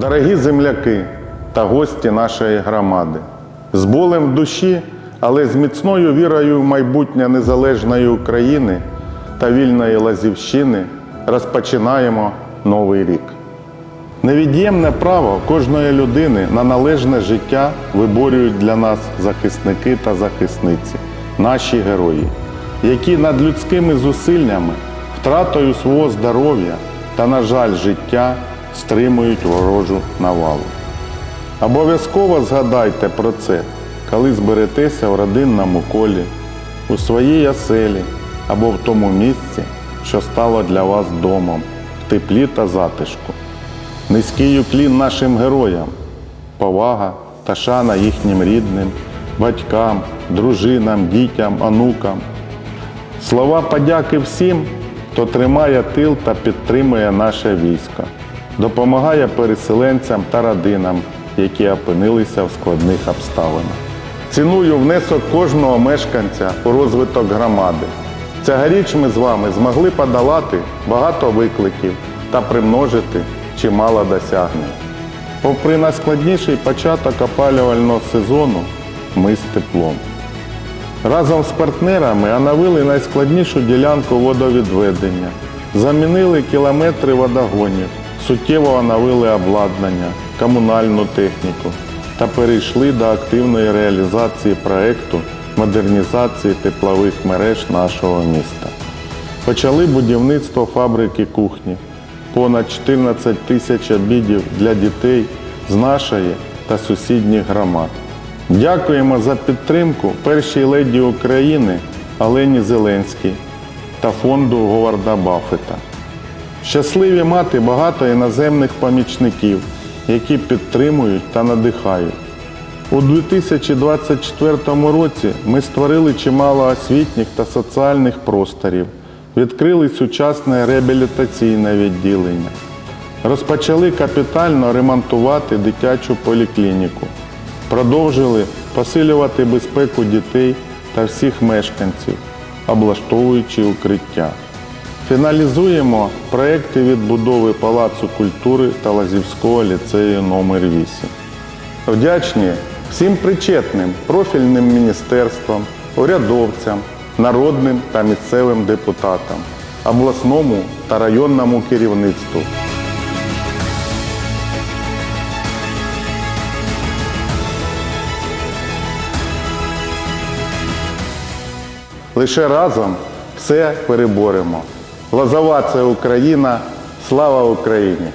Дорогі земляки та гості нашої громади, з болем в душі, але з міцною вірою в майбутнє незалежної України та вільної Лазівщини розпочинаємо новий рік. Невід'ємне право кожної людини на належне життя виборюють для нас захисники та захисниці, наші герої, які над людськими зусиллями, втратою свого здоров'я та, на жаль, життя стримують ворожу навалу. Обов'язково згадайте про це, коли зберетеся в родинному колі, у своїй оселі або в тому місці, що стало для вас домом, в теплі та затишку. Низький уклін нашим героям, повага та шана їхнім рідним, батькам, дружинам, дітям, онукам. Слова подяки всім, хто тримає тил та підтримує наше військо, допомагає переселенцям та родинам, які опинилися в складних обставинах. Ціную внесок кожного мешканця у розвиток громади. Цьогоріч ми з вами змогли подолати багато викликів та примножити чимало досягнень. Попри найскладніший початок опалювального сезону, ми з теплом. Разом з партнерами оновили найскладнішу ділянку водовідведення, замінили кілометри водогонів, суттєво оновили обладнання, комунальну техніку та перейшли до активної реалізації проекту модернізації теплових мереж нашого міста. Почали будівництво фабрики кухні, понад 14 тисяч обідів для дітей з нашої та сусідніх громад. Дякуємо за підтримку першій леді України Олені Зеленській та фонду Говарда Баффета. Щасливі мати багато іноземних помічників, які підтримують та надихають. У 2024 році ми створили чимало освітніх та соціальних просторів, відкрили сучасне реабілітаційне відділення, розпочали капітально ремонтувати дитячу поліклініку, продовжили посилювати безпеку дітей та всіх мешканців, облаштовуючи укриття. Фіналізуємо проекти відбудови Палацу культури та Лазівського ліцею номер 8 Вдячні всім причетним профільним міністерствам, урядовцям, народним та місцевим депутатам, обласному та районному керівництву. Лише разом все переборемо. Лозова це Україна. Слава Україні!